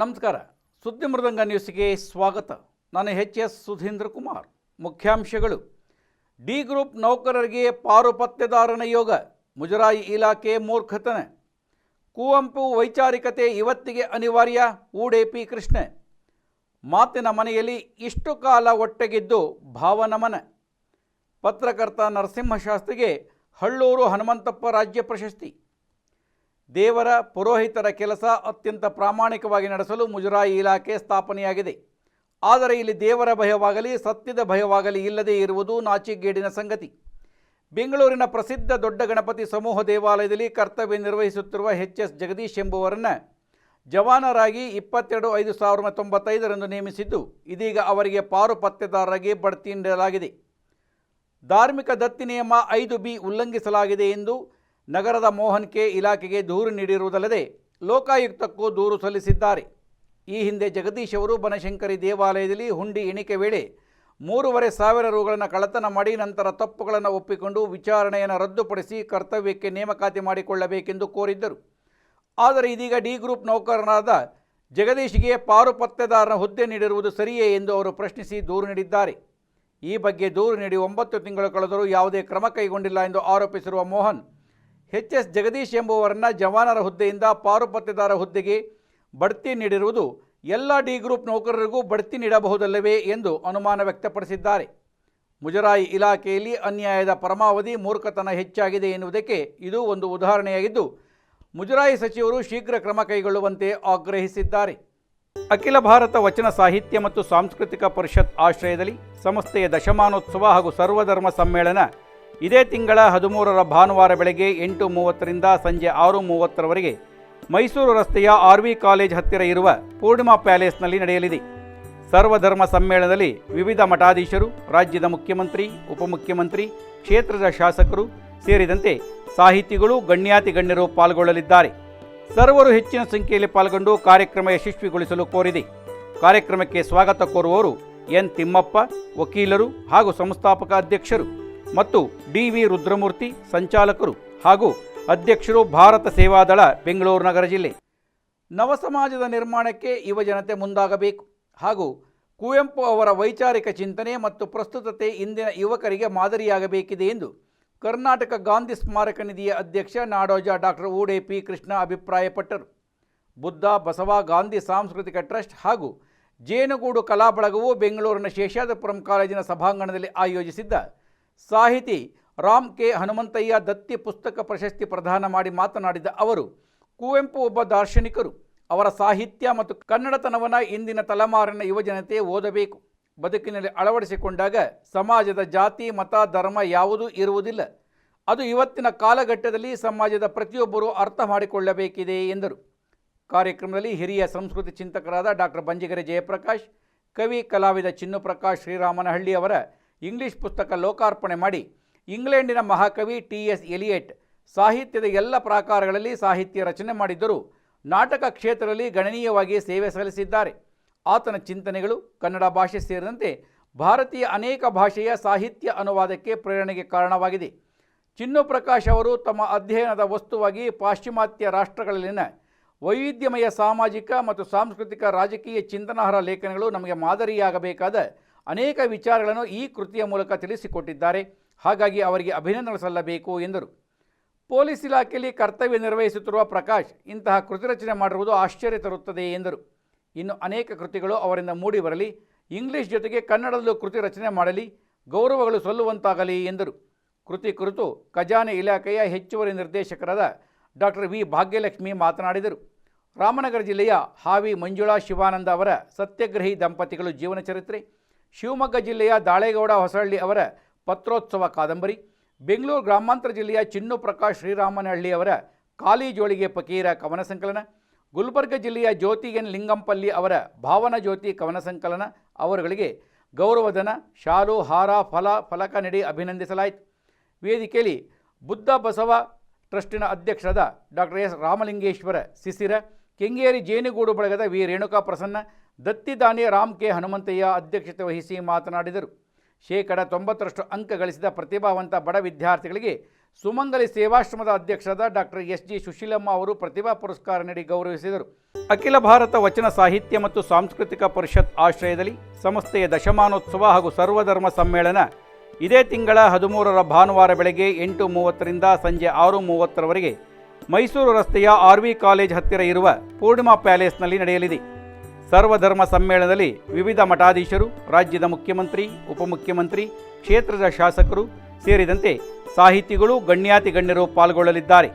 ನಮಸ್ಕಾರ. ಸುದ್ದಿ ಮೃದಂಗ ನ್ಯೂಸ್ಗೆ ಸ್ವಾಗತ. ನಾನು ಎಚ್ ಎಸ್ ಸುಧೀಂದ್ರ ಕುಮಾರ್. ಮುಖ್ಯಾಂಶಗಳು. ಡಿ ಗ್ರೂಪ್ ನೌಕರರಿಗೆ ಪಾರುಪತ್ಯದಾರನ ಯೋಗ, ಮುಜರಾಯಿ ಇಲಾಖೆ ಮೂರ್ಖತನ. ಕುವೆಂಪು ವೈಚಾರಿಕತೆ ಇವತ್ತಿಗೆ ಅನಿವಾರ್ಯ ಊಡೇಪಿ ಕೃಷ್ಣ. ಮಾತಿನ ಮನೆಯಲ್ಲಿ ಇಷ್ಟು ಕಾಲ ಒಟ್ಟಗಿದ್ದು ಭಾವನಮನ ಪತ್ರಕರ್ತ ನರಸಿಂಹಶಾಸ್ತ್ರಿಗೆ ಹಳ್ಳೂರು ಹನುಮಂತಪ್ಪ ರಾಜ್ಯ ಪ್ರಶಸ್ತಿ. ದೇವರ ಪುರೋಹಿತರ ಕೆಲಸ ಅತ್ಯಂತ ಪ್ರಾಮಾಣಿಕವಾಗಿ ನಡೆಸಲು ಮುಜರಾಯಿ ಇಲಾಖೆ ಸ್ಥಾಪನೆಯಾಗಿದೆ. ಆದರೆ ಇಲ್ಲಿ ದೇವರ ಭಯವಾಗಲಿ, ಸತ್ಯದ ಭಯವಾಗಲಿ ಇಲ್ಲದೇ ಇರುವುದು ನಾಚಿಗೇಡಿನ ಸಂಗತಿ. ಬೆಂಗಳೂರಿನ ಪ್ರಸಿದ್ಧ ದೊಡ್ಡ ಗಣಪತಿ ಸಮೂಹ ದೇವಾಲಯದಲ್ಲಿ ಕರ್ತವ್ಯ ನಿರ್ವಹಿಸುತ್ತಿರುವ ಎಚ್ ಎಸ್ ಜಗದೀಶ್ ಎಂಬುವರನ್ನು ಜವಾನರಾಗಿ ಇಪ್ಪತ್ತೆರಡು ಐದು ಸಾವಿರದ ತೊಂಬತ್ತೈದರಂದು ನೇಮಿಸಿದ್ದು, ಇದೀಗ ಅವರಿಗೆ ಪಾರು ಪತ್ತೆದಾರರಾಗಿ ಬಡ್ತಿ ನೀಡಲಾಗಿದೆ. ಧಾರ್ಮಿಕ ದತ್ತಿ ನಿಯಮ ಐದು ಬಿ ಉಲ್ಲಂಘಿಸಲಾಗಿದೆ ಎಂದು ನಗರದ ಮೋಹನ್ ಕೆ ಇಲಾಖೆಗೆ ದೂರು ನೀಡಿರುವುದಲ್ಲದೆ ಲೋಕಾಯುಕ್ತಕ್ಕೂ ದೂರು ಸಲ್ಲಿಸಿದ್ದಾರೆ. ಈ ಹಿಂದೆ ಜಗದೀಶ್ ಅವರು ಬನಶಂಕರಿ ದೇವಾಲಯದಲ್ಲಿ ಹುಂಡಿ ಎಣಿಕೆ ವೇಳೆ ಮೂರುವರೆ ಸಾವಿರ ರುಗಳನ್ನು ಕಳತನ ಮಾಡಿ ನಂತರ ತಪ್ಪುಗಳನ್ನು ಒಪ್ಪಿಕೊಂಡು ವಿಚಾರಣೆಯನ್ನು ರದ್ದುಪಡಿಸಿ ಕರ್ತವ್ಯಕ್ಕೆ ನೇಮಕಾತಿ ಮಾಡಿಕೊಳ್ಳಬೇಕೆಂದು ಕೋರಿದ್ದರು. ಆದರೆ ಇದೀಗ ಡಿ ಗ್ರೂಪ್ ನೌಕರನಾದ ಜಗದೀಶ್ಗೆ ಪಾರುಪತ್ತೆದಾರನ ಹುದ್ದೆ ನೀಡಿರುವುದು ಸರಿಯೇ ಎಂದು ಅವರು ಪ್ರಶ್ನಿಸಿ ದೂರು ನೀಡಿದ್ದಾರೆ. ಈ ಬಗ್ಗೆ ದೂರು ನೀಡಿ ಒಂಬತ್ತು ತಿಂಗಳು ಕಳೆದರೂ ಯಾವುದೇ ಕ್ರಮ ಕೈಗೊಂಡಿಲ್ಲ ಎಂದು ಆರೋಪಿಸಿರುವ ಮೋಹನ್ ಎಚ್ ಎಸ್ ಜಗದೀಶ್ ಎಂಬುವರನ್ನು ಜವಾನರ ಹುದ್ದೆಯಿಂದ ಪಾರುಪತ್ತೆದಾರ ಹುದ್ದೆಗೆ ಬಡ್ತಿ ನೀಡಿರುವುದು ಎಲ್ಲ ಡಿ ಗ್ರೂಪ್ ನೌಕರರಿಗೂ ಬಡ್ತಿ ನೀಡಬಹುದಲ್ಲವೇ ಎಂದು ಅನುಮಾನ ವ್ಯಕ್ತಪಡಿಸಿದ್ದಾರೆ. ಮುಜರಾಯಿ ಇಲಾಖೆಯಲ್ಲಿ ಅನ್ಯಾಯದ ಪರಮಾವಧಿ ಮೂರ್ಖತನ ಹೆಚ್ಚಾಗಿದೆ ಎನ್ನುವುದಕ್ಕೆ ಇದು ಒಂದು ಉದಾಹರಣೆಯಾಗಿದ್ದು, ಮುಜರಾಯಿ ಸಚಿವರು ಶೀಘ್ರ ಕ್ರಮ ಕೈಗೊಳ್ಳುವಂತೆ ಆಗ್ರಹಿಸಿದ್ದಾರೆ. ಅಖಿಲ ಭಾರತ ವಚನ ಸಾಹಿತ್ಯ ಮತ್ತು ಸಾಂಸ್ಕೃತಿಕ ಪರಿಷತ್ ಆಶ್ರಯದಲ್ಲಿ ಸಂಸ್ಥೆಯ ದಶಮಾನೋತ್ಸವ ಹಾಗೂ ಸರ್ವಧರ್ಮ ಸಮ್ಮೇಳನ ಇದೇ ತಿಂಗಳ ಹದಿಮೂರರ ಭಾನುವಾರ ಬೆಳಗ್ಗೆ ಎಂಟು ಮೂವತ್ತರಿಂದ ಸಂಜೆ ಆರು ಮೂವತ್ತರವರೆಗೆ ಮೈಸೂರು ರಸ್ತೆಯ ಆರ್ ವಿ ಕಾಲೇಜ್ ಹತ್ತಿರ ಇರುವ ಪೂರ್ಣಿಮಾ ಪ್ಯಾಲೇಸ್ನಲ್ಲಿ ನಡೆಯಲಿದೆ. ಸರ್ವಧರ್ಮ ಸಮ್ಮೇಳನದಲ್ಲಿ ವಿವಿಧ ಮಠಾಧೀಶರು, ರಾಜ್ಯದ ಮುಖ್ಯಮಂತ್ರಿ, ಉಪಮುಖ್ಯಮಂತ್ರಿ, ಕ್ಷೇತ್ರದ ಶಾಸಕರು ಸೇರಿದಂತೆ ಸಾಹಿತಿಗಳು, ಗಣ್ಯಾತಿ ಗಣ್ಯರು ಪಾಲ್ಗೊಳ್ಳಲಿದ್ದಾರೆ. ಸರ್ವರು ಹೆಚ್ಚಿನ ಸಂಖ್ಯೆಯಲ್ಲಿ ಪಾಲ್ಗೊಂಡು ಕಾರ್ಯಕ್ರಮ ಯಶಸ್ವಿಗೊಳಿಸಲು ಕೋರಿದೆ. ಕಾರ್ಯಕ್ರಮಕ್ಕೆ ಸ್ವಾಗತ ಕೋರುವವರು ಎನ್ ತಿಮ್ಮಪ್ಪ, ವಕೀಲರು ಹಾಗೂ ಸಂಸ್ಥಾಪಕ ಅಧ್ಯಕ್ಷರು. ಮತ್ತು ಡಿ ವಿ ರುದ್ರಮೂರ್ತಿ ಸಂಚಾಲಕರು ಹಾಗೂ ಅಧ್ಯಕ್ಷರು ಭಾರತ ಸೇವಾದಳ ಬೆಂಗಳೂರು ನಗರ ಜಿಲ್ಲೆ. ನವ ಸಮಾಜದ ನಿರ್ಮಾಣಕ್ಕೆ ಯುವಜನತೆ ಮುಂದಾಗಬೇಕು ಹಾಗೂ ಕುವೆಂಪು ಅವರ ವೈಚಾರಿಕ ಚಿಂತನೆ ಮತ್ತು ಪ್ರಸ್ತುತತೆ ಇಂದಿನ ಯುವಕರಿಗೆ ಮಾದರಿಯಾಗಬೇಕಿದೆ ಎಂದು ಕರ್ನಾಟಕ ಗಾಂಧಿ ಸ್ಮಾರಕ ನಿಧಿಯ ಅಧ್ಯಕ್ಷ ನಾಡೋಜ ಡಾಕ್ಟರ್ ಊಡೆ ಪಿ ಕೃಷ್ಣ ಅಭಿಪ್ರಾಯಪಟ್ಟರು. ಬುದ್ಧ, ಬಸವ, ಗಾಂಧಿ ಸಾಂಸ್ಕೃತಿಕ ಟ್ರಸ್ಟ್ ಹಾಗೂ ಜೇನುಗೂಡು ಕಲಾ ಬಳಗವು ಬೆಂಗಳೂರಿನ ಶೇಷಾದಪುರಂ ಕಾಲೇಜಿನ ಸಭಾಂಗಣದಲ್ಲಿ ಆಯೋಜಿಸಿದ್ದ ಸಾಹಿತಿ ರಾಮ್ ಕೆ ಹನುಮಂತಯ್ಯ ದತ್ತಿ ಪುಸ್ತಕ ಪ್ರಶಸ್ತಿ ಪ್ರದಾನ ಮಾಡಿ ಮಾತನಾಡಿದ ಅವರು, ಕುವೆಂಪು ಒಬ್ಬ ದಾರ್ಶನಿಕರು. ಅವರ ಸಾಹಿತ್ಯ ಮತ್ತು ಕನ್ನಡತನವನ್ನು ಇಂದಿನ ತಲೆಮಾರಿನ ಯುವಜನತೆ ಓದಬೇಕು. ಬದುಕಿನಲ್ಲಿ ಅಳವಡಿಸಿಕೊಂಡಾಗ ಸಮಾಜದ ಜಾತಿ, ಮತ, ಧರ್ಮ ಯಾವುದೂ ಇರುವುದಿಲ್ಲ. ಅದು ಇವತ್ತಿನ ಕಾಲಘಟ್ಟದಲ್ಲಿ ಸಮಾಜದ ಪ್ರತಿಯೊಬ್ಬರೂ ಅರ್ಥ ಮಾಡಿಕೊಳ್ಳಬೇಕಿದೆ ಎಂದರು. ಕಾರ್ಯಕ್ರಮದಲ್ಲಿ ಹಿರಿಯ ಸಂಸ್ಕೃತಿ ಚಿಂತಕರಾದ ಡಾಕ್ಟರ್ ಬಂಜಿಗರೆ ಜಯಪ್ರಕಾಶ್, ಕವಿ ಕಲಾವಿದ ಚಿನ್ನುಪ್ರಕಾಶ್ ಶ್ರೀರಾಮನಹಳ್ಳಿ ಅವರ ಇಂಗ್ಲಿಷ್ ಪುಸ್ತಕ ಲೋಕಾರ್ಪಣೆ ಮಾಡಿ ಇಂಗ್ಲೆಂಡಿನ ಮಹಾಕವಿ ಟಿ ಎಸ್ ಎಲಿಯಟ್ ಸಾಹಿತ್ಯದ ಎಲ್ಲ ಪ್ರಾಕಾರಗಳಲ್ಲಿ ಸಾಹಿತ್ಯ ರಚನೆ ಮಾಡಿದ್ದರೂ. ನಾಟಕ ಕ್ಷೇತ್ರದಲ್ಲಿ ಗಣನೀಯವಾಗಿ ಸೇವೆ ಸಲ್ಲಿಸಿದ್ದಾರೆ. ಆತನ ಚಿಂತನೆಗಳು ಕನ್ನಡ ಭಾಷೆ ಸೇರಿದಂತೆ ಭಾರತೀಯ ಅನೇಕ ಭಾಷೆಯ ಸಾಹಿತ್ಯ ಅನುವಾದಕ್ಕೆ ಪ್ರೇರಣೆಗೆ ಕಾರಣವಾಗಿದೆ. ಚಿನ್ನು ಪ್ರಕಾಶ್ ಅವರು ತಮ್ಮ ಅಧ್ಯಯನದ ವಸ್ತುವಾಗಿ ಪಾಶ್ಚಿಮಾತ್ಯ ರಾಷ್ಟ್ರಗಳಲ್ಲಿನ ವೈವಿಧ್ಯಮಯ ಸಾಮಾಜಿಕ ಮತ್ತು ಸಾಂಸ್ಕೃತಿಕ ರಾಜಕೀಯ ಚಿಂತನಾರ್ಹ ಲೇಖನಗಳು ನಮಗೆ ಮಾದರಿಯಾಗಬೇಕಾದ ಅನೇಕ ವಿಚಾರಗಳನ್ನು ಈ ಕೃತಿಯ ಮೂಲಕ ತಿಳಿಸಿಕೊಟ್ಟಿದ್ದಾರೆ. ಹಾಗಾಗಿ ಅವರಿಗೆ ಅಭಿನಂದನೆ ಸಲ್ಲಬೇಕು ಎಂದರು. ಪೊಲೀಸ್ ಇಲಾಖೆಯಲ್ಲಿ ಕರ್ತವ್ಯ ನಿರ್ವಹಿಸುತ್ತಿರುವ ಪ್ರಕಾಶ್ ಇಂತಹ ಕೃತಿ ರಚನೆ ಮಾಡಿರುವುದು ಆಶ್ಚರ್ಯ ತರುತ್ತದೆ ಎಂದರು. ಇನ್ನು ಅನೇಕ ಕೃತಿಗಳು ಅವರಿಂದ ಮೂಡಿ ಬರಲಿ, ಇಂಗ್ಲಿಷ್ ಜೊತೆಗೆ ಕನ್ನಡದಲ್ಲೂ ಕೃತಿ ರಚನೆ ಮಾಡಲಿ, ಗೌರವಗಳು ಸಲ್ಲುವಂತಾಗಲಿ ಎಂದರು. ಕೃತಿ ಕುರಿತು ಖಜಾನೆ ಇಲಾಖೆಯ ಹೆಚ್ಚುವರಿ ನಿರ್ದೇಶಕರಾದ ಡಾಕ್ಟರ್ ವಿ. ಭಾಗ್ಯಲಕ್ಷ್ಮಿ ಮಾತನಾಡಿದರು. ರಾಮನಗರ ಜಿಲ್ಲೆಯ ಹಾವಿ ಮಂಜುಳಾ ಶಿವಾನಂದ ಅವರ ಸತ್ಯಗ್ರಹಿ ದಂಪತಿಗಳು ಜೀವನ ಚರಿತ್ರೆ ಶಿವಮೊಗ್ಗ ಜಿಲ್ಲೆಯ ದಾಳೇಗೌಡ ಹೊಸಹಳ್ಳಿ ಅವರ ಪತ್ರೋತ್ಸವ ಕಾದಂಬರಿ, ಬೆಂಗಳೂರು ಗ್ರಾಮಾಂತರ ಜಿಲ್ಲೆಯ ಚಿನ್ನು ಪ್ರಕಾಶ್ ಶ್ರೀರಾಮನಹಳ್ಳಿ ಅವರ ಕಾಲಿ ಜೋಳಿಗೆ ಪಕೀರ ಕವನ ಸಂಕಲನ, ಗುಲ್ಬರ್ಗ ಜಿಲ್ಲೆಯ ಜ್ಯೋತಿ ಎನ್ ಲಿಂಗಂಪಲ್ಲಿ ಅವರ ಭಾವನ ಜ್ಯೋತಿ ಕವನ ಸಂಕಲನ ಅವರುಗಳಿಗೆ ಗೌರವಧನ ಶಾಲು, ಹಾರ, ಫಲ, ಫಲಕ ನೀಡಿ ಅಭಿನಂದಿಸಲಾಯಿತು. ವೇದಿಕೆಯಲ್ಲಿ ಬುದ್ಧ ಬಸವ ಟ್ರಸ್ಟಿನ ಅಧ್ಯಕ್ಷರಾದ ಡಾಕ್ಟರ್ ಎಸ್ ರಾಮಲಿಂಗೇಶ್ವರ ಸಿಸಿರ ಕೆಂಗೇರಿ ಜೇನುಗೂಡು ಬಳಗದ ವಿ ರೇಣುಕಾ ಪ್ರಸನ್ನ ದತ್ತಿದಾನಿ ರಾಮ್ ಕೆ ಹನುಮಂತಯ್ಯ ಅಧ್ಯಕ್ಷತೆ ವಹಿಸಿ ಮಾತನಾಡಿದರು. ಶೇಕಡ ತೊಂಬತ್ತರಷ್ಟು ಅಂಕ ಗಳಿಸಿದ ಪ್ರತಿಭಾವಂತ ಬಡ ವಿದ್ಯಾರ್ಥಿಗಳಿಗೆ ಸುಮಂಗಲಿ ಸೇವಾಶ್ರಮದ ಅಧ್ಯಕ್ಷರಾದ ಡಾಕ್ಟರ್ ಎಸ್ ಜಿ ಸುಶೀಲಮ್ಮ ಅವರು ಪ್ರತಿಭಾ ಪುರಸ್ಕಾರ ನೀಡಿ ಗೌರವಿಸಿದರು. ಅಖಿಲ ಭಾರತ ವಚನ ಸಾಹಿತ್ಯ ಮತ್ತು ಸಾಂಸ್ಕೃತಿಕ ಪರಿಷತ್ ಆಶ್ರಯದಲ್ಲಿ ಸಂಸ್ಥೆಯ ದಶಮಾನೋತ್ಸವ ಹಾಗೂ ಸರ್ವಧರ್ಮ ಸಮ್ಮೇಳನ ಇದೇ ತಿಂಗಳ ಹದಿಮೂರರ ಭಾನುವಾರ ಬೆಳಗ್ಗೆ ಎಂಟು ಮೂವತ್ತರಿಂದ ಸಂಜೆ ಆರು ಮೂವತ್ತರವರೆಗೆ ಮೈಸೂರು ರಸ್ತೆಯ ಆರ್ ವಿ ಕಾಲೇಜ್ ಹತ್ತಿರ ಇರುವ ಪೂರ್ಣಿಮಾ ಪ್ಯಾಲೇಸ್ನಲ್ಲಿ ನಡೆಯಲಿದೆ. ಸರ್ವಧರ್ಮ ಸಮ್ಮೇಳನದಲ್ಲಿ ವಿವಿಧ ಮಠಾಧೀಶರು, ರಾಜ್ಯದ ಮುಖ್ಯಮಂತ್ರಿ, ಉಪಮುಖ್ಯಮಂತ್ರಿ, ಕ್ಷೇತ್ರದ ಶಾಸಕರು ಸೇರಿದಂತೆ ಸಾಹಿತಿಗಳು, ಗಣ್ಯಾತಿ ಗಣ್ಯರು ಪಾಲ್ಗೊಳ್ಳಲಿದ್ದಾರೆ.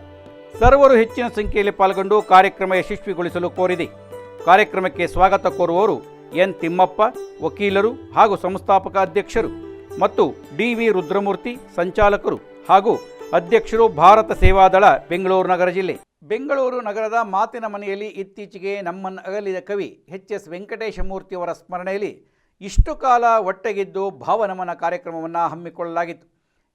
ಸರ್ವರು ಹೆಚ್ಚಿನ ಸಂಖ್ಯೆಯಲ್ಲಿ ಪಾಲ್ಗೊಂಡು ಕಾರ್ಯಕ್ರಮ ಯಶಸ್ವಿಗೊಳಿಸಲು ಕೋರಿದೆ. ಕಾರ್ಯಕ್ರಮಕ್ಕೆ ಸ್ವಾಗತ ಕೋರುವವರು ಎನ್. ತಿಮ್ಮಪ್ಪ, ವಕೀಲರು ಹಾಗೂ ಸಂಸ್ಥಾಪಕ ಅಧ್ಯಕ್ಷರು ಮತ್ತು ಡಿ. ವಿ. ರುದ್ರಮೂರ್ತಿ, ಸಂಚಾಲಕರು ಹಾಗೂ ಅಧ್ಯಕ್ಷರು ಭಾರತ ಸೇವಾದಳ ಬೆಂಗಳೂರು ನಗರ ಜಿಲ್ಲೆ. ಬೆಂಗಳೂರು ನಗರದ ಮಾತಿನ ಮನೆಯಲ್ಲಿ ಇತ್ತೀಚೆಗೆ ನಮ್ಮನ್ನು ಅಗಲಿದ ಕವಿ ಎಚ್ ಎಸ್ ವೆಂಕಟೇಶ ವೆಂಕಟೇಶಮೂರ್ತಿಯವರ ಸ್ಮರಣೆಯಲ್ಲಿ ಇಷ್ಟು ಕಾಲ ಒಟ್ಟೆಗಿದ್ದು ಭಾವನಮನ ಕಾರ್ಯಕ್ರಮವನ್ನು ಹಮ್ಮಿಕೊಳ್ಳಲಾಗಿತ್ತು.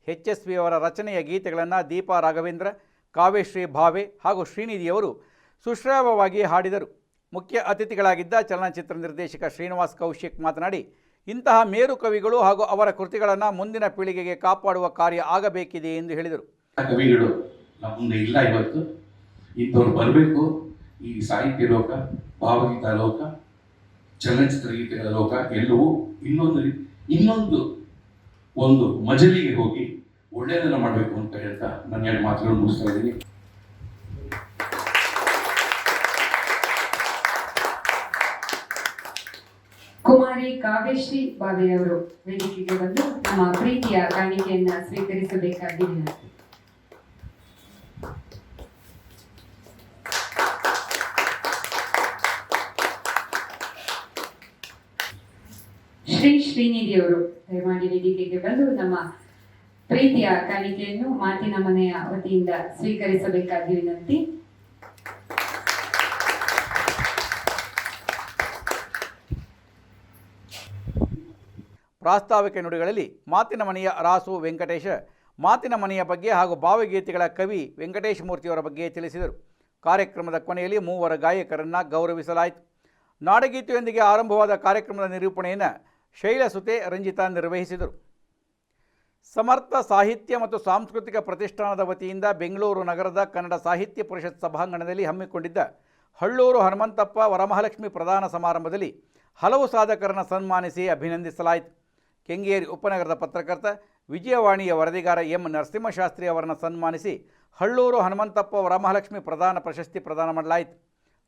ಎಚ್ ಎಸ್ ವಿ ಅವರ ರಚನೆಯ ಗೀತೆಗಳನ್ನು ದೀಪಾ ರಾಘವೇಂದ್ರ, ಕಾವ್ಯಶ್ರೀ ಭಾವೆ ಹಾಗೂ ಶ್ರೀನಿಧಿಯವರು ಸುಶ್ರಾವವಾಗಿ ಹಾಡಿದರು. ಮುಖ್ಯ ಅತಿಥಿಗಳಾಗಿದ್ದ ಚಲನಚಿತ್ರ ನಿರ್ದೇಶಕ ಶ್ರೀನಿವಾಸ್ ಕೌಶಿಕ್ ಮಾತನಾಡಿ ಇಂತಹ ಮೇರು ಕವಿಗಳು ಹಾಗೂ ಅವರ ಕೃತಿಗಳನ್ನು ಮುಂದಿನ ಪೀಳಿಗೆಗೆ ಕಾಪಾಡುವ ಕಾರ್ಯ ಆಗಬೇಕಿದೆ ಎಂದು ಹೇಳಿದರು. ಕವಿಗಳು ನಮ್ಮ ಮುಂದೆ ಇಲ್ಲ ಇವತ್ತು. ಇಂಥವ್ರು ಬರಬೇಕು. ಈ ಸಾಹಿತ್ಯ ಲೋಕ, ಭಾವಗೀತ ಲೋಕ, ಚಲನಚಿತ್ರ ಗೀತೆಗಳ ಲೋಕ ಎಲ್ಲವೂ ಇನ್ನೊಂದು ಇನ್ನೊಂದು ಒಂದು ಮಜಲಿಗೆ ಹೋಗಿ ಒಳ್ಳೆಯದನ್ನ ಮಾಡಬೇಕು ಅಂತ ಹೇಳ್ತಾ ನನ್ನ ಎರಡು ಮಾತುಗಳನ್ನು ಮುಗಿಸ್ತಾ ಇದ್ದೀನಿ. ಕುಮಾರಿ ಕಾವ್ಯಶ್ರೀ ಬಾವೆಯವರು ವೇದಿಕೆಗೆ ಬಂದು ನಮ್ಮ ಪ್ರೀತಿಯ ಕಾಣಿಕೆಯನ್ನ ಸ್ವೀಕರಿಸಬೇಕಾಗಿ ವಿನಂತಿ ಶ್ರೀ ಶ್ರೀನಿಧಿಯವರು ದಯಮಾಡಿ ವೇದಿಕೆಗೆ ಬಂದು ನಮ್ಮ ಪ್ರೀತಿಯ ಕಾಣಿಕೆಯನ್ನು ಮಾತಿನ ಮನೆಯ ವತಿಯಿಂದ ಸ್ವೀಕರಿಸಬೇಕಾಗಿ ವಿನಂತಿ. ಪ್ರಾಸ್ತಾವಿಕ ನುಡಿಗಳಲ್ಲಿ ಮಾತಿನ ಮನೆಯ ರಾಸು ವೆಂಕಟೇಶ, ಮಾತಿನ ಮನೆಯ ಬಗ್ಗೆ ಹಾಗೂ ಭಾವಗೀತೆಗಳ ಕವಿ ವೆಂಕಟೇಶ ಮೂರ್ತಿಯವರ ಬಗ್ಗೆ ತಿಳಿಸಿದರು. ಕಾರ್ಯಕ್ರಮದ ಕೊನೆಯಲ್ಲಿ ಮೂವರ ಗಾಯಕರನ್ನು ಗೌರವಿಸಲಾಯಿತು. ನಾಡಗೀತೆಯೊಂದಿಗೆ ಆರಂಭವಾದ ಕಾರ್ಯಕ್ರಮದ ನಿರೂಪಣೆಯನ್ನು ಶೈಲಸುತೆ ರಂಜಿತಾ ನಿರ್ವಹಿಸಿದರು. ಸಮರ್ಥ ಸಾಹಿತ್ಯ ಮತ್ತು ಸಾಂಸ್ಕೃತಿಕ ಪ್ರತಿಷ್ಠಾನದ ವತಿಯಿಂದ ಬೆಂಗಳೂರು ನಗರದ ಕನ್ನಡ ಸಾಹಿತ್ಯ ಪರಿಷತ್ ಸಭಾಂಗಣದಲ್ಲಿ ಹಮ್ಮಿಕೊಂಡಿದ್ದ ಹಳ್ಳೂರು ಹನುಮಂತಪ್ಪ ವರಮಹಾಲಕ್ಷ್ಮಿ ಪ್ರದಾನ ಸಮಾರಂಭದಲ್ಲಿ ಹಲವು ಸಾಧಕರನ್ನು ಸನ್ಮಾನಿಸಿ ಅಭಿನಂದಿಸಲಾಯಿತು. ಕೆಂಗೇರಿ ಉಪನಗರದ ಪತ್ರಕರ್ತ ವಿಜಯವಾಣಿಯ ವರದಿಗಾರ ಎಂ ನರಸಿಂಹಶಾಸ್ತ್ರಿ ಅವರನ್ನು ಸನ್ಮಾನಿಸಿ ಹಳ್ಳೂರು ಹನುಮಂತಪ್ಪ ವರಮಹಾಲಕ್ಷ್ಮಿ ಪ್ರಧಾನ ಪ್ರಶಸ್ತಿ ಪ್ರದಾನ ಮಾಡಲಾಯಿತು.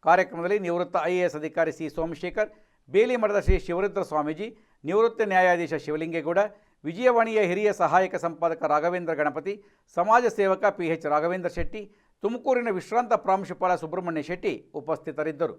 ಕಾರ್ಯಕ್ರಮದಲ್ಲಿ ನಿವೃತ್ತ ಐ ಎ ಎಸ್ ಅಧಿಕಾರಿ ಸಿ ಸೋಮಶೇಖರ್ ಬೇಲಿಮಠದ ಶ್ರೀ ಶಿವರುದ್ರ ಸ್ವಾಮೀಜಿ, ನಿವೃತ್ತ ನ್ಯಾಯಾಧೀಶ ಶಿವಲಿಂಗೇಗೌಡ, ವಿಜಯವಾಣಿಯ ಹಿರಿಯ ಸಹಾಯಕ ಸಂಪಾದಕ ರಾಘವೇಂದ್ರ ಗಣಪತಿ, ಸಮಾಜ ಸೇವಕ ಪಿ ಎಚ್ ರಾಘವೇಂದ್ರ ಶೆಟ್ಟಿ, ತುಮಕೂರಿನ ವಿಶ್ರಾಂತ ಪ್ರಾಂಶುಪಾಲ ಸುಬ್ರಹ್ಮಣ್ಯ ಶೆಟ್ಟಿ ಉಪಸ್ಥಿತರಿದ್ದರು.